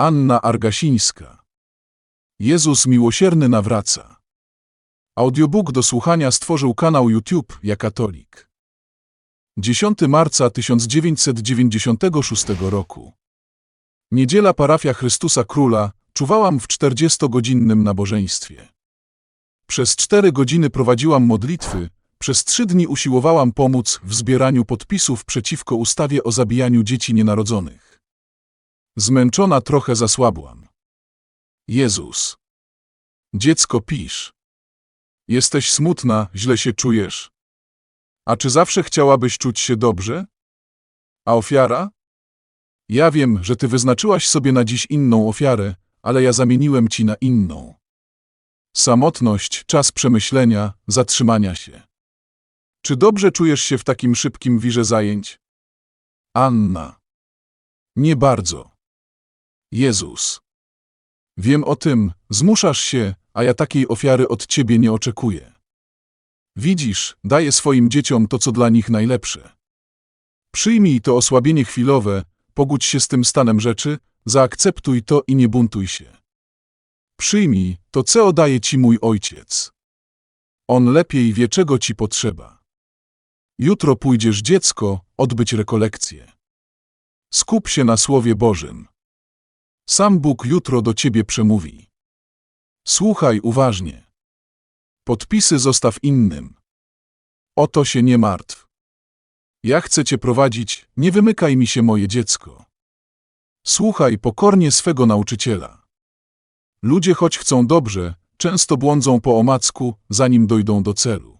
Anna Argasińska. Jezus miłosierny nawraca. Audiobook do słuchania stworzył kanał YouTube Ja Katolik. 10 marca 1996 roku. Niedziela parafia Chrystusa Króla czuwałam w 40-godzinnym nabożeństwie. Przez cztery godziny prowadziłam modlitwy, przez trzy dni usiłowałam pomóc w zbieraniu podpisów przeciwko ustawie o zabijaniu dzieci nienarodzonych. Zmęczona trochę zasłabłam. Jezus. Dziecko pisz. Jesteś smutna, źle się czujesz. A czy zawsze chciałabyś czuć się dobrze? A ofiara? Ja wiem, że ty wyznaczyłaś sobie na dziś inną ofiarę, ale ja zamieniłem ci na inną. Samotność, czas przemyślenia, zatrzymania się. Czy dobrze czujesz się w takim szybkim wirze zajęć? Anna. Nie bardzo. Jezus. Wiem o tym, zmuszasz się, a ja takiej ofiary od ciebie nie oczekuję. Widzisz, daję swoim dzieciom to, co dla nich najlepsze. Przyjmij to osłabienie chwilowe, pogódź się z tym stanem rzeczy, zaakceptuj to i nie buntuj się. Przyjmij to, co daje ci mój ojciec. On lepiej wie, czego ci potrzeba. Jutro pójdziesz dziecko, odbyć rekolekcję. Skup się na Słowie Bożym. Sam Bóg jutro do ciebie przemówi. Słuchaj uważnie. Podpisy zostaw innym. O to się nie martw. Ja chcę cię prowadzić, nie wymykaj mi się moje dziecko. Słuchaj pokornie swego nauczyciela. Ludzie choć chcą dobrze, często błądzą po omacku, zanim dojdą do celu.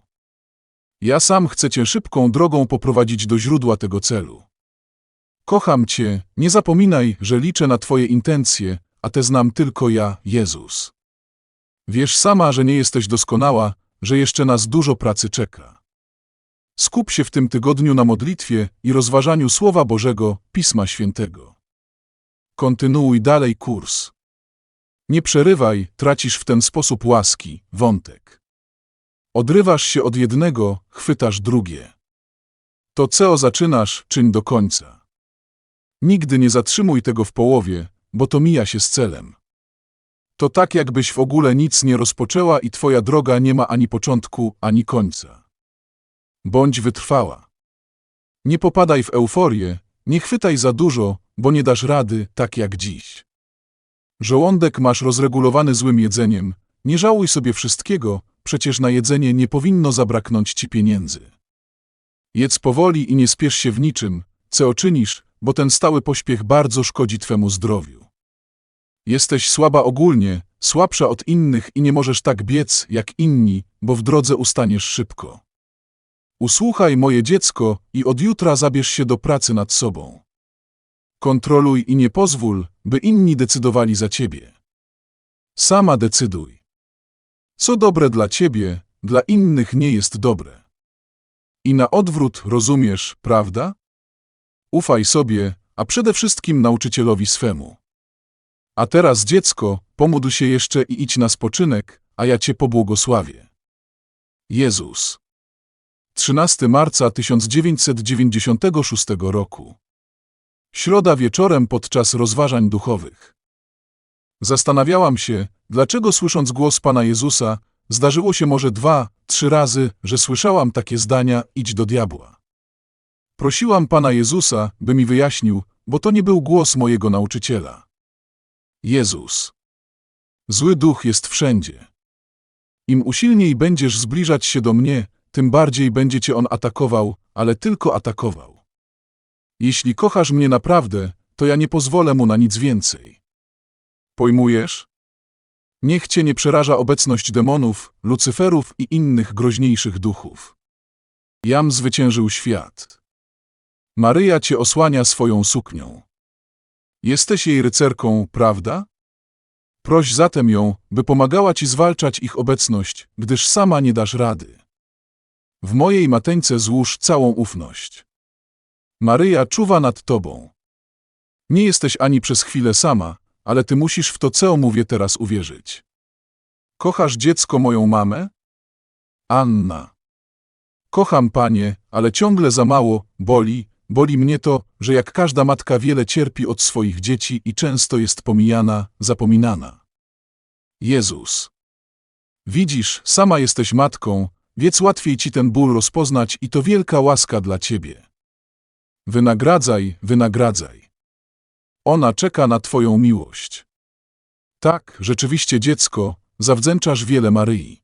Ja sam chcę cię szybką drogą poprowadzić do źródła tego celu. Kocham cię, nie zapominaj, że liczę na twoje intencje, a te znam tylko ja, Jezus. Wiesz sama, że nie jesteś doskonała, że jeszcze nas dużo pracy czeka. Skup się w tym tygodniu na modlitwie i rozważaniu Słowa Bożego, Pisma Świętego. Kontynuuj dalej kurs. Nie przerywaj, tracisz w ten sposób łaski, wątek. Odrywasz się od jednego, chwytasz drugie. To co zaczynasz, czyń do końca. Nigdy nie zatrzymuj tego w połowie, bo to mija się z celem. To tak jakbyś w ogóle nic nie rozpoczęła i twoja droga nie ma ani początku, ani końca. Bądź wytrwała. Nie popadaj w euforię, nie chwytaj za dużo, bo nie dasz rady, tak jak dziś. Żołądek masz rozregulowany złym jedzeniem, nie żałuj sobie wszystkiego, przecież na jedzenie nie powinno zabraknąć ci pieniędzy. Jedz powoli i nie spiesz się w niczym, co czynisz, bo ten stały pośpiech bardzo szkodzi twemu zdrowiu. Jesteś słaba ogólnie, słabsza od innych i nie możesz tak biec jak inni, bo w drodze ustaniesz szybko. Usłuchaj moje dziecko i od jutra zabierz się do pracy nad sobą. Kontroluj i nie pozwól, by inni decydowali za ciebie. Sama decyduj. Co dobre dla ciebie, dla innych nie jest dobre. I na odwrót rozumiesz, prawda? Ufaj sobie, a przede wszystkim nauczycielowi swemu. A teraz, dziecko, pomódl się jeszcze i idź na spoczynek, a ja cię pobłogosławię. Jezus. 13 marca 1996 roku. Środa wieczorem podczas rozważań duchowych. Zastanawiałam się, dlaczego słysząc głos Pana Jezusa, zdarzyło się może dwa, trzy razy, że słyszałam takie zdania idź do diabła. Prosiłam Pana Jezusa, by mi wyjaśnił, bo to nie był głos mojego nauczyciela. Jezus. Zły duch jest wszędzie. Im usilniej będziesz zbliżać się do mnie, tym bardziej będzie cię on atakował, ale tylko atakował. Jeśli kochasz mnie naprawdę, to ja nie pozwolę mu na nic więcej. Pojmujesz? Niech cię nie przeraża obecność demonów, lucyferów i innych groźniejszych duchów. Jam zwyciężył świat. Maryja cię osłania swoją suknią. Jesteś jej rycerką, prawda? Proś zatem ją, by pomagała ci zwalczać ich obecność, gdyż sama nie dasz rady. W mojej mateńce złóż całą ufność. Maryja czuwa nad tobą. Nie jesteś ani przez chwilę sama, ale ty musisz w to, co mówię teraz uwierzyć. Kochasz dziecko moją mamę? Anna. Kocham panie, ale ciągle za mało, boli, boli mnie to, że jak każda matka wiele cierpi od swoich dzieci i często jest pomijana, zapominana. Jezus. Widzisz, sama jesteś matką, więc łatwiej ci ten ból rozpoznać i to wielka łaska dla ciebie. Wynagradzaj, wynagradzaj. Ona czeka na twoją miłość. Tak, rzeczywiście dziecko, zawdzięczasz wiele Maryi.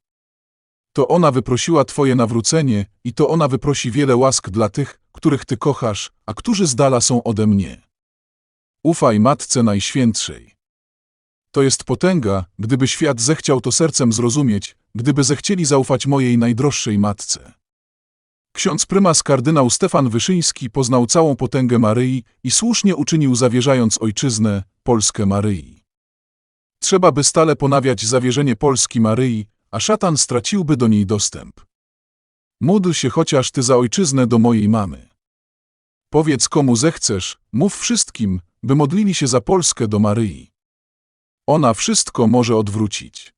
To ona wyprosiła twoje nawrócenie i to ona wyprosi wiele łask dla tych, których ty kochasz, a którzy z dala są ode mnie. Ufaj Matce Najświętszej. To jest potęga, gdyby świat zechciał to sercem zrozumieć, gdyby zechcieli zaufać mojej najdroższej matce. Ksiądz prymas kardynał Stefan Wyszyński poznał całą potęgę Maryi i słusznie uczynił zawierzając ojczyznę, Polskę Maryi. Trzeba by stale ponawiać zawierzenie Polski Maryi, a szatan straciłby do niej dostęp. Módl się chociaż ty za ojczyznę do mojej mamy. Powiedz komu zechcesz, mów wszystkim, by modlili się za Polskę do Maryi. Ona wszystko może odwrócić.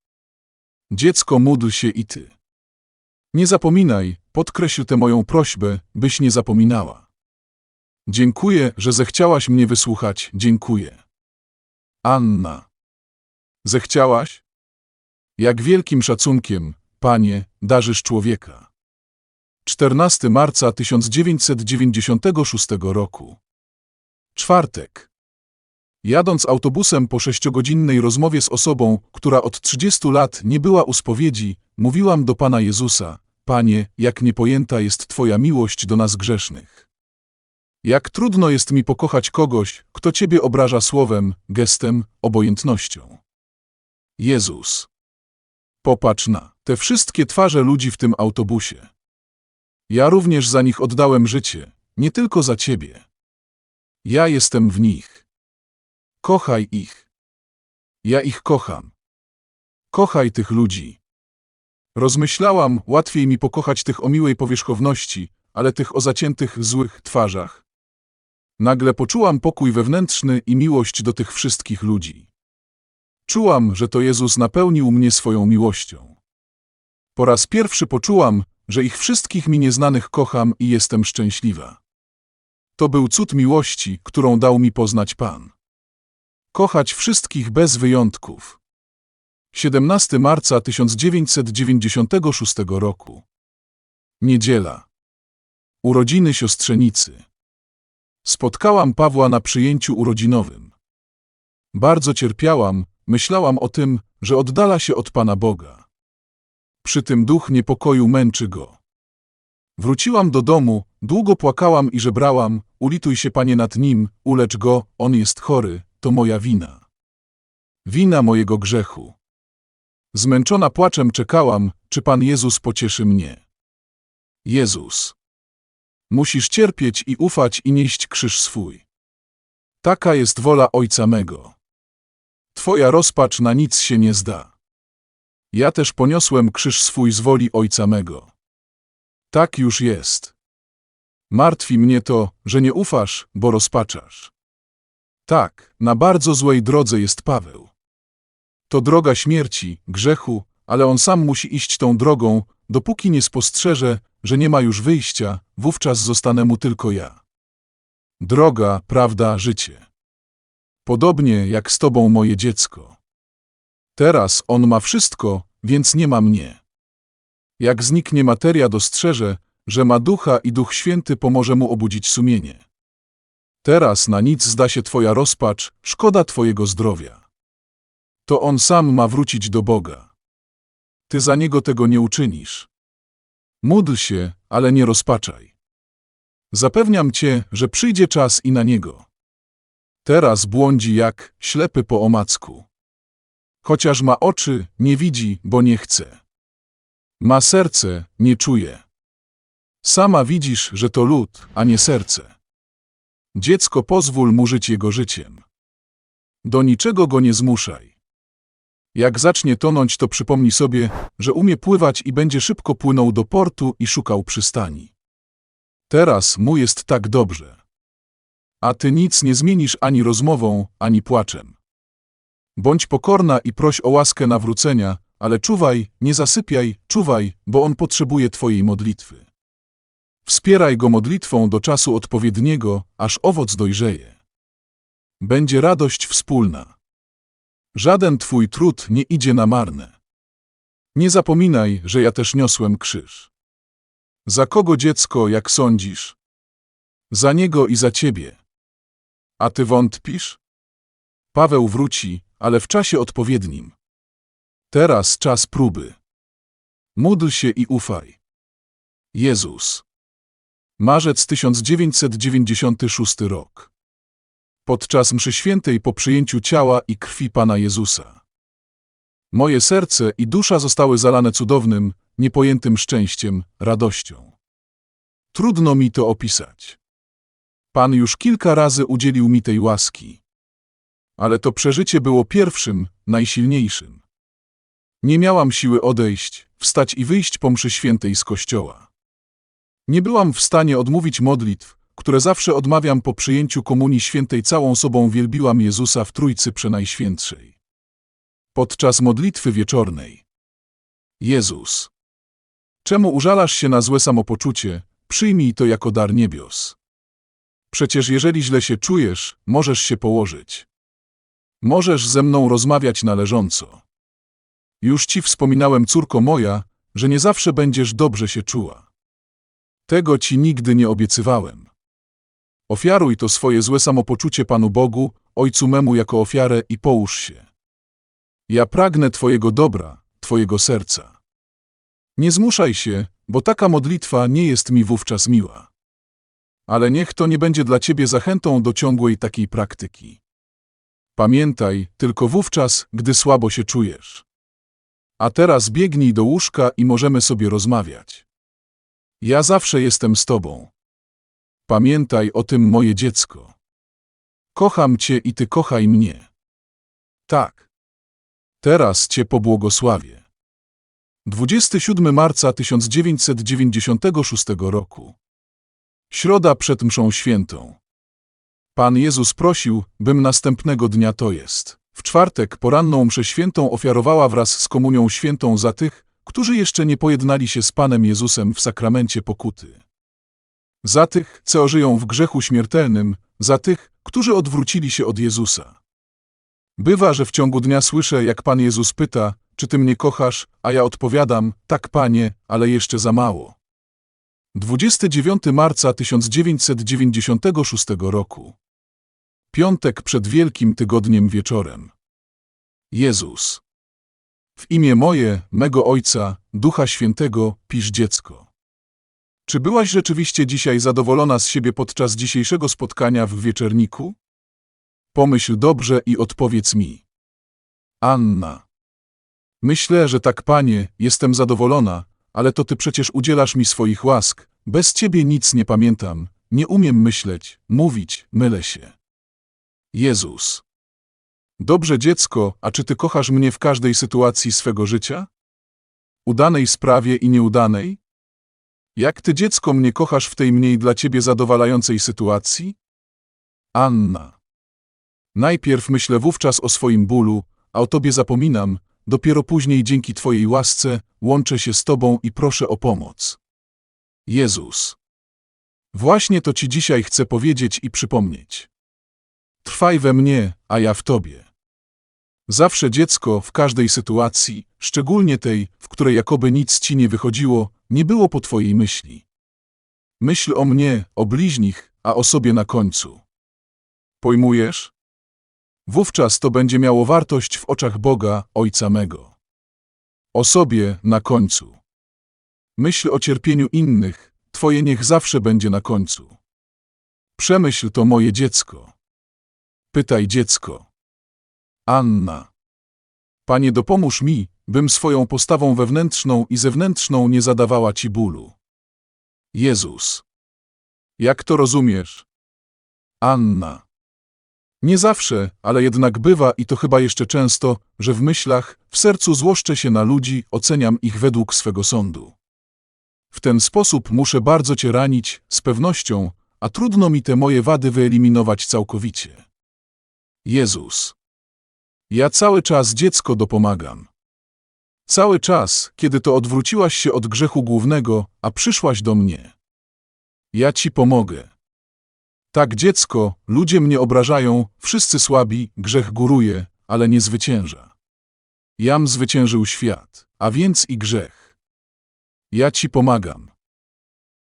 Dziecko módl się i ty. Nie zapominaj, podkreśl tę moją prośbę, byś nie zapominała. Dziękuję, że zechciałaś mnie wysłuchać, dziękuję. Anna. Zechciałaś? Jak wielkim szacunkiem, panie, darzysz człowieka. 14 marca 1996 roku. Czwartek. Jadąc autobusem po sześciogodzinnej rozmowie z osobą, która od 30 lat nie była u spowiedzi, mówiłam do Pana Jezusa, Panie, jak niepojęta jest Twoja miłość do nas grzesznych. Jak trudno jest mi pokochać kogoś, kto Ciebie obraża słowem, gestem, obojętnością. Jezus. Popatrz na te wszystkie twarze ludzi w tym autobusie. Ja również za nich oddałem życie, nie tylko za Ciebie. Ja jestem w nich. Kochaj ich. Ja ich kocham. Kochaj tych ludzi. Rozmyślałam, łatwiej mi pokochać tych o miłej powierzchowności, ale tych o zaciętych, złych twarzach. Nagle poczułam pokój wewnętrzny i miłość do tych wszystkich ludzi. Czułam, że to Jezus napełnił mnie swoją miłością. Po raz pierwszy poczułam, że ich wszystkich mi nieznanych kocham i jestem szczęśliwa. To był cud miłości, którą dał mi poznać Pan. Kochać wszystkich bez wyjątków. 17 marca 1996 roku. Niedziela. Urodziny siostrzenicy. Spotkałam Pawła na przyjęciu urodzinowym. Bardzo cierpiałam, myślałam o tym, że oddala się od Pana Boga. Przy tym duch niepokoju męczy go. Wróciłam do domu, długo płakałam i żebrałam, ulituj się Panie nad nim, ulecz go, on jest chory, to moja wina. Wina mojego grzechu. Zmęczona płaczem czekałam, czy Pan Jezus pocieszy mnie. Jezus. Musisz cierpieć i ufać i nieść krzyż swój. Taka jest wola Ojca mego. Twoja rozpacz na nic się nie zda. Ja też poniosłem krzyż swój z woli Ojca mego. Tak już jest. Martwi mnie to, że nie ufasz, bo rozpaczasz. Tak, na bardzo złej drodze jest Paweł. To droga śmierci, grzechu, ale on sam musi iść tą drogą, dopóki nie spostrzeże, że nie ma już wyjścia, wówczas zostanę mu tylko ja. Droga, prawda, życie. Podobnie jak z tobą moje dziecko. Teraz on ma wszystko, więc nie ma mnie. Jak zniknie materia, dostrzeże, że ma ducha i Duch Święty pomoże mu obudzić sumienie. Teraz na nic zda się twoja rozpacz, szkoda twojego zdrowia. To on sam ma wrócić do Boga. Ty za niego tego nie uczynisz. Módl się, ale nie rozpaczaj. Zapewniam cię, że przyjdzie czas i na niego. Teraz błądzi jak ślepy po omacku. Chociaż ma oczy, nie widzi, bo nie chce. Ma serce, nie czuje. Sama widzisz, że to lud, a nie serce. Dziecko pozwól mu żyć jego życiem. Do niczego go nie zmuszaj. Jak zacznie tonąć, to przypomnij sobie, że umie pływać i będzie szybko płynął do portu i szukał przystani. Teraz mu jest tak dobrze. A ty nic nie zmienisz ani rozmową, ani płaczem. Bądź pokorna i proś o łaskę nawrócenia, ale czuwaj, nie zasypiaj, czuwaj, bo on potrzebuje twojej modlitwy. Wspieraj go modlitwą do czasu odpowiedniego, aż owoc dojrzeje. Będzie radość wspólna. Żaden twój trud nie idzie na marne. Nie zapominaj, że ja też niosłem krzyż. Za kogo dziecko, jak sądzisz? Za niego i za ciebie. A ty wątpisz? Paweł wróci, ale w czasie odpowiednim. Teraz czas próby. Módl się i ufaj. Jezus. Marzec 1996 rok. Podczas mszy świętej po przyjęciu ciała i krwi Pana Jezusa. Moje serce i dusza zostały zalane cudownym, niepojętym szczęściem, radością. Trudno mi to opisać. Pan już kilka razy udzielił mi tej łaski. Ale to przeżycie było pierwszym, najsilniejszym. Nie miałam siły odejść, wstać i wyjść po mszy świętej z kościoła. Nie byłam w stanie odmówić modlitw, które zawsze odmawiam po przyjęciu Komunii Świętej całą sobą wielbiłam Jezusa w Trójcy Przenajświętszej. Podczas modlitwy wieczornej. Jezus. Czemu użalasz się na złe samopoczucie, przyjmij to jako dar niebios. Przecież jeżeli źle się czujesz, możesz się położyć. Możesz ze mną rozmawiać należąco. Już ci wspominałem, córko moja, że nie zawsze będziesz dobrze się czuła. Tego ci nigdy nie obiecywałem. Ofiaruj to swoje złe samopoczucie Panu Bogu, Ojcu memu jako ofiarę i połóż się. Ja pragnę Twojego dobra, Twojego serca. Nie zmuszaj się, bo taka modlitwa nie jest mi wówczas miła. Ale niech to nie będzie dla Ciebie zachętą do ciągłej takiej praktyki. Pamiętaj, tylko wówczas, gdy słabo się czujesz. A teraz biegnij do łóżka i możemy sobie rozmawiać. Ja zawsze jestem z Tobą. Pamiętaj o tym, moje dziecko. Kocham Cię i Ty kochaj mnie. Tak. Teraz Cię pobłogosławię. 27 marca 1996 roku. Środa przed mszą świętą. Pan Jezus prosił, bym następnego dnia to jest. W czwartek poranną mszę świętą ofiarowała wraz z komunią świętą za tych, którzy jeszcze nie pojednali się z Panem Jezusem w sakramencie pokuty. Za tych, co żyją w grzechu śmiertelnym, za tych, którzy odwrócili się od Jezusa. Bywa, że w ciągu dnia słyszę, jak Pan Jezus pyta, czy Ty mnie kochasz, a ja odpowiadam, tak Panie, ale jeszcze za mało. 29 marca 1996 roku. Piątek przed Wielkim Tygodniem wieczorem. Jezus. W imię moje, mego Ojca, Ducha Świętego, pisz dziecko. Czy byłaś rzeczywiście dzisiaj zadowolona z siebie podczas dzisiejszego spotkania w wieczerniku? Pomyśl dobrze i odpowiedz mi. Anna. Myślę, że tak, panie, jestem zadowolona, ale to ty przecież udzielasz mi swoich łask. Bez ciebie nic nie pamiętam, nie umiem myśleć, mówić, mylę się. Jezus. Dobrze, dziecko, a czy ty kochasz mnie w każdej sytuacji swego życia? Udanej sprawie i nieudanej? Jak ty, dziecko, mnie kochasz w tej mniej dla ciebie zadowalającej sytuacji? Anna. Najpierw myślę wówczas o swoim bólu, a o tobie zapominam, dopiero później dzięki twojej łasce łączę się z tobą i proszę o pomoc. Jezus. Właśnie to ci dzisiaj chcę powiedzieć i przypomnieć. Trwaj we mnie, a ja w tobie. Zawsze dziecko w każdej sytuacji, szczególnie tej, w której jakoby nic ci nie wychodziło, nie było po twojej myśli. Myśl o mnie, o bliźnich, a o sobie na końcu. Pojmujesz? Wówczas to będzie miało wartość w oczach Boga, Ojca mego. O sobie na końcu. Myśl o cierpieniu innych, Twoje niech zawsze będzie na końcu. Przemyśl to moje dziecko. Pytaj dziecko. Anna. Panie, dopomóż mi, bym swoją postawą wewnętrzną i zewnętrzną nie zadawała Ci bólu. Jezus. Jak to rozumiesz? Anna. Nie zawsze, ale jednak bywa i to chyba jeszcze często, że w myślach, w sercu złoszczę się na ludzi, oceniam ich według swego sądu. W ten sposób muszę bardzo Cię ranić, z pewnością, a trudno mi te moje wady wyeliminować całkowicie. Jezus. Ja cały czas dziecko dopomagam. Cały czas, kiedy to odwróciłaś się od grzechu głównego, a przyszłaś do mnie. Ja ci pomogę. Tak, dziecko, ludzie mnie obrażają, wszyscy słabi, grzech góruje, ale nie zwycięża. Jam zwyciężył świat, a więc i grzech. Ja ci pomagam.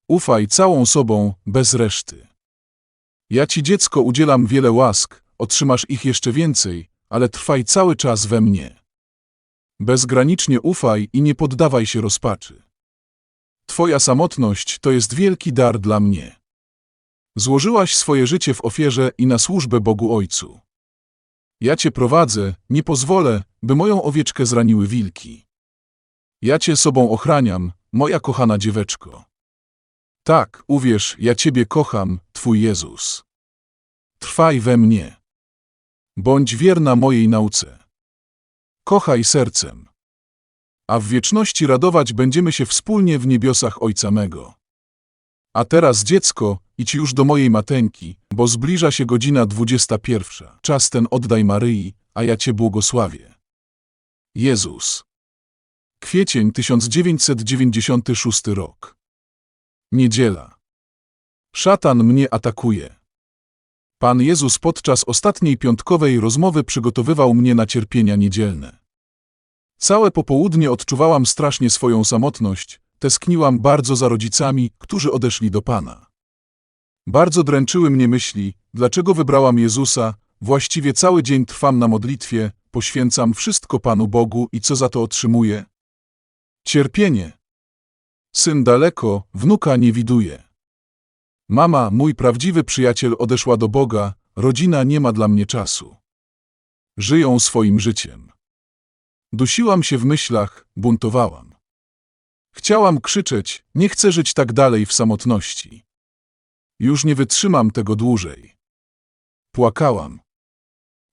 Ufaj całą sobą, bez reszty. Ja ci, dziecko, udzielam wiele łask, otrzymasz ich jeszcze więcej, ale trwaj cały czas we mnie. Bezgranicznie ufaj i nie poddawaj się rozpaczy. Twoja samotność to jest wielki dar dla mnie. Złożyłaś swoje życie w ofierze i na służbę Bogu Ojcu. Ja cię prowadzę, nie pozwolę, by moją owieczkę zraniły wilki. Ja cię sobą ochraniam, moja kochana dzieweczko. Tak, uwierz, ja ciebie kocham, Twój Jezus. Trwaj we mnie. Bądź wierna mojej nauce. Kochaj sercem. A w wieczności radować będziemy się wspólnie w niebiosach Ojca mego. A teraz, dziecko, idź już do mojej mateńki, bo zbliża się godzina dwudziesta pierwsza. Czas ten oddaj Maryi, a ja cię błogosławię. Jezus. Kwiecień 1996 rok. Niedziela. Szatan mnie atakuje. Pan Jezus podczas ostatniej piątkowej rozmowy przygotowywał mnie na cierpienia niedzielne. Całe popołudnie odczuwałam strasznie swoją samotność, tęskniłam bardzo za rodzicami, którzy odeszli do Pana. Bardzo dręczyły mnie myśli, dlaczego wybrałam Jezusa, właściwie cały dzień trwam na modlitwie, poświęcam wszystko Panu Bogu i co za to otrzymuję? Cierpienie. Syn daleko, wnuka nie widuje. Mama, mój prawdziwy przyjaciel, odeszła do Boga, rodzina nie ma dla mnie czasu. Żyją swoim życiem. Dusiłam się w myślach, buntowałam. Chciałam krzyczeć, nie chcę żyć tak dalej w samotności. Już nie wytrzymam tego dłużej. Płakałam.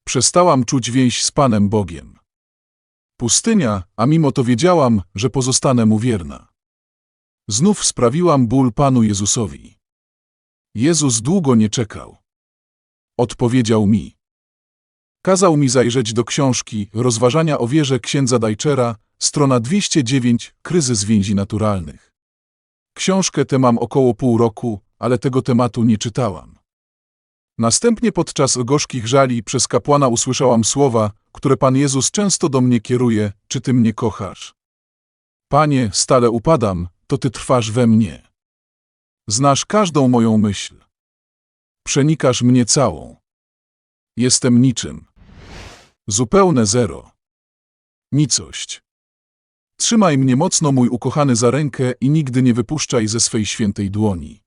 Przestałam czuć więź z Panem Bogiem. Pustynia, a mimo to wiedziałam, że pozostanę mu wierna. Znów sprawiłam ból Panu Jezusowi. Jezus długo nie czekał. Odpowiedział mi. Kazał mi zajrzeć do książki Rozważania o wierze księdza Dajczera, strona 209, Kryzys więzi naturalnych. Książkę tę mam około pół roku, ale tego tematu nie czytałam. Następnie podczas gorzkich żali przez kapłana usłyszałam słowa, które Pan Jezus często do mnie kieruje, czy Ty mnie kochasz? Panie, stale upadam, to Ty trwasz we mnie. Znasz każdą moją myśl. Przenikasz mnie całą. Jestem niczym. Zupełne zero. Nicość. Trzymaj mnie mocno, mój ukochany, za rękę i nigdy nie wypuszczaj ze swej świętej dłoni.